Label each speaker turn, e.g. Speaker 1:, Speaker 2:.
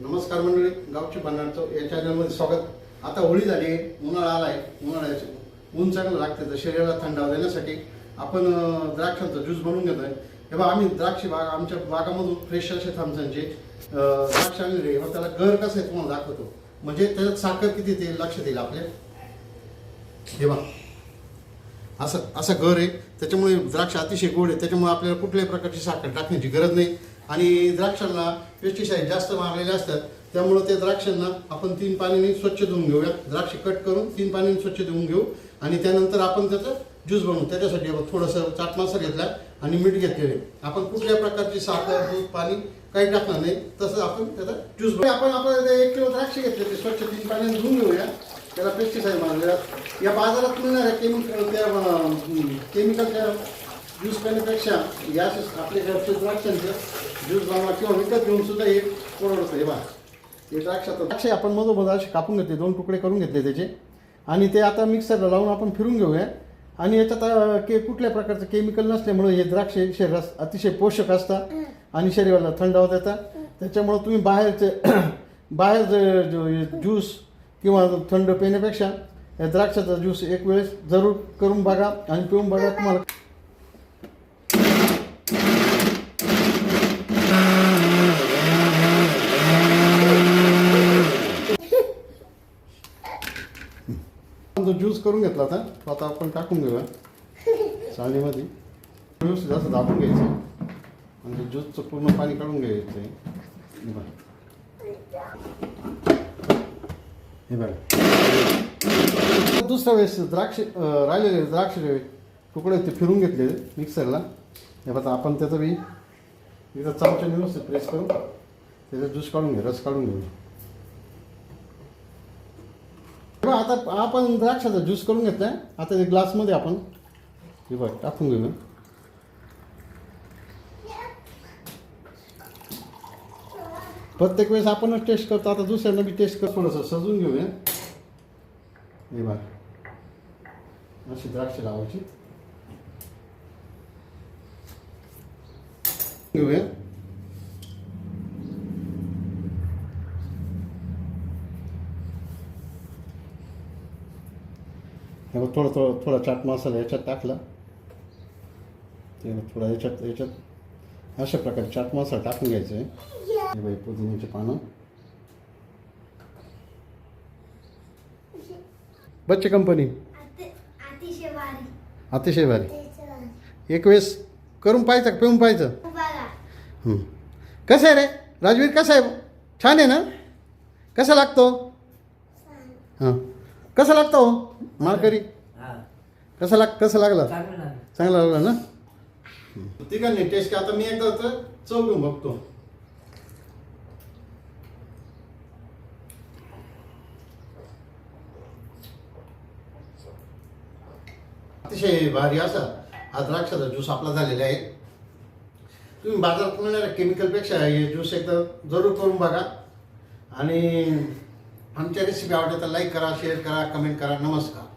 Speaker 1: नमस्कार मंडळी गावची भन्नाडचं या चॅनलमध्ये स्वागत. आता होळी झाली आहे उन्हाळा आला आहे. उन्हाळ्याचं ऊन चांगलं लागतं तर शरीराला थंडाव देण्यासाठी आपण द्राक्षांचा ज्यूस बनवून घेतोय. हे बघा आम्ही द्राक्ष बाग आमच्या बागामधून फ्रेश असे थांबसांचे द्राक्ष आणलेले मग त्याला घर कसं आहे तुम्हाला दाखवतो. म्हणजे त्याच्यात साखर किती ते लक्ष देईल आपल्या. हे बघा. असं असं घर आहे. त्याच्यामुळे द्राक्ष अतिशय गोड आहे. त्याच्यामुळे आपल्याला कुठल्याही प्रकारची साखर टाकण्याची गरज नाही. आणि द्राक्षांना पेस्टिसाईड जास्त मारलेले असतात त्यामुळं त्या द्राक्षांना आपण तीन पाण्याने स्वच्छ धुवून घेऊया. द्राक्ष कट करून तीन पाण्याने स्वच्छ धुवून घेऊ आणि त्यानंतर आपण त्याचं ज्यूस बनवू. त्याच्यासाठी आपण थोडंसं चाट मासा घेतला आणि मीठ घेतलेले आपण कुठल्या प्रकारची साखर दूध पाणी काही टाकणार नाही. तसं आपण त्याचा ज्यूस बनवू. आपण आपल्याला एक किलो द्राक्ष घेतले ते स्वच्छ तीन पाण्याने धुवून घेऊया. त्याला पेस्टिसाईड मारलेला. या बाजारात मिळणाऱ्या केमिकल त्या केमिकल त्या ज्यूस पेण्यापेक्षा या आपल्या घरचे द्राक्षांचं ज्यूस बनवा किंवा विकत घेऊन सुद्धा हे परवडतं. हे बा हे द्राक्ष द्राक्ष आपण मधोमध असे कापून घेतले दोन तुकडे करून घेतले त्याचे. आणि ते आता मिक्सरला लावून आपण फिरून घेऊया. आणि याच्यात के कुठल्या प्रकारचं केमिकल नसल्यामुळे हे द्राक्ष शरीरास अतिशय पोषक असतात आणि शरीराला थंडावा देतात त्याच्यामुळं तुम्ही बाहेरचे बाहेर ज्यूस किंवा थंड पिण्यापेक्षा या द्राक्षाचा ज्यूस एक वेळेस जरूर करून बघा आणि पिऊन बघा तुम्हाला. तो जो ज्यूस करून घेतला होता. तो आता आपण टाकून घेऊया चाळणीमध्ये. ज्यूस जास्त दाबून घ्यायचं. म्हणजे ज्यूसचं पूर्ण पाणी काढून घ्यायचं. बरं हे बघा. दुसऱ्या वेळेस द्राक्ष राहिलेले द्राक्ष जे तुकडे ते फिरून घेतलेले मिक्सरला. हे बघा आपण त्याचं बी इथं चमच्याने व्यवस्थित प्रेस करून त्याचा ज्यूस काढून घे रस काढून घेऊ बघा आता आपण द्राक्षाचा ज्यूस करून घेतला आहे आता ते ग्लासमध्ये आपण हे बघ टाकून घेऊ प्रत्येक वेळेस आपणच टेस्ट करतो. आता दुसऱ्यांना बी टेस्ट कर थोडंसं. सजून घेऊया. हे बघ. अशी द्राक्ष लावायची. घेऊया. हे थोडं थोडं थोडा चाट मसाला याच्यात टाकला. ते थोडा याच्यात याच्यात अशा प्रकारे चाट मसाला टाकून घ्यायचा. आहे हे बाई पुदिन्याची पानं. बच्चे कंपनी.
Speaker 2: अतिशय भारी.
Speaker 1: एक वेळेस करून पाहायचं पिऊन पाहायचं? कसं आहे रे? राजवीर कसं आहे? छान आहे ना? कसा लागतो? हां. कसा लागतो माळकरी?
Speaker 3: हा.
Speaker 1: कसा लाग कसं लागला?
Speaker 3: चांगलं लागलं.
Speaker 1: चांगला लागला ना? तिघांनी टेस्ट आता मी एकदा तर चव घेऊन बघतो. अतिशय भारी असा हा द्राक्षाचा ज्यूस आपला झालेला आहे. तुम्ही बाजारात मिळणाऱ्या केमिकलपेक्षा हे ज्यूस एकदा जरूर करून बघा. आणि आमच्या रेसिपी आवडल्या तर लाईक करा शेअर करा कमेंट करा. नमस्कार.